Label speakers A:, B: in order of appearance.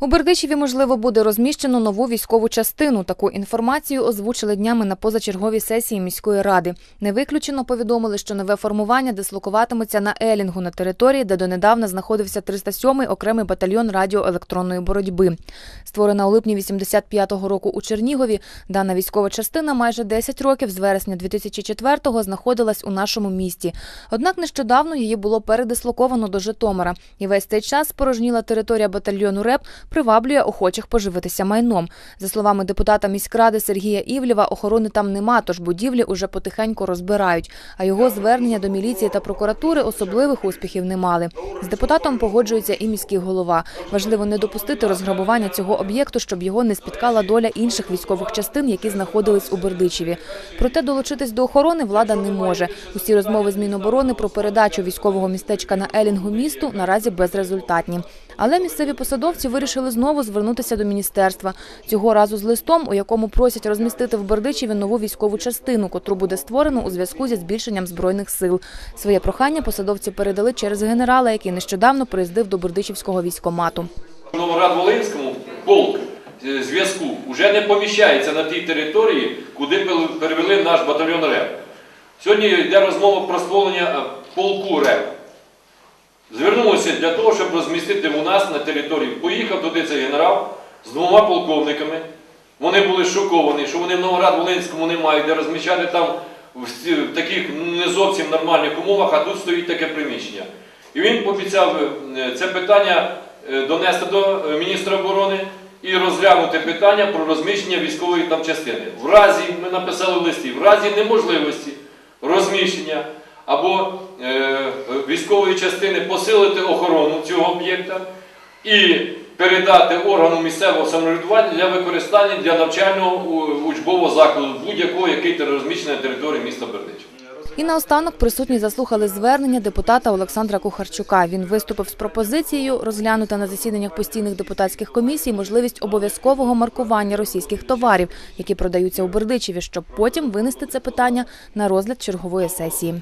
A: У Бердичеві, можливо, буде розміщено нову військову частину. Таку інформацію озвучили днями на позачерговій сесії міської ради. Не виключено повідомили, що нове формування дислокуватиметься на Елінгу на території, де донедавна знаходився 307-й окремий батальйон радіоелектронної боротьби. Створена у липні 85-го року у Чернігові, дана військова частина майже 10 років з вересня 2004-го знаходилась у нашому місті. Однак нещодавно її було передислоковано до Житомира. І весь цей час спорожніла територія батальйону РЕП приваблює охочих поживитися майном. За словами депутата міськради Сергія Івлєва, охорони там нема, тож будівлі уже потихеньку розбирають. А його звернення до міліції та прокуратури особливих успіхів не мали. З депутатом погоджується і міський голова. Важливо не допустити розграбування цього об'єкту, щоб його не спіткала доля інших військових частин, які знаходились у Бердичеві. Проте долучитись до охорони влада не може. Усі розмови з Міноборони про передачу військового містечка на Елінгу місту наразі безрезультатні. Але місцеві посадовці вирішили знову звернутися до міністерства. Цього разу з листом, у якому просять розмістити в Бердичеві нову військову частину, котру буде створено у зв'язку зі збільшенням збройних сил. Своє прохання посадовці передали через генерала, який нещодавно приїздив до Бердичівського військомату.
B: Новоград-Волинському полк е, зв'язку вже не поміщається на тій території, куди перевели наш батальйон РЕП. Сьогодні йде розмова про створення е, полку РЕП. Звернулися для того, щоб розмістити у нас на території. Поїхав туди цей генерал з двома полковниками. Вони були шоковані, що вони в Новоград-Волинському не мають де розміщати там в таких не зовсім нормальних умовах, а тут стоїть таке приміщення. І він пообіцяв е, це питання е, донести до е, міністра оборони і розглянути питання про розміщення військової там частини. В разі, ми написали в листі, в разі неможливості розміщення або е, військової частини посилити охорону цього об'єкта і передати органу місцевого самоврядування для використання для навчального учбового закладу будь-якого, який розміщений на території міста Бердичів.
A: І наостанок присутні заслухали звернення депутата Олександра Кухарчука. Він виступив з пропозицією розглянути на засіданнях постійних депутатських комісій можливість обов'язкового маркування російських товарів, які продаються у Бердичеві, щоб потім винести це питання на розгляд чергової сесії.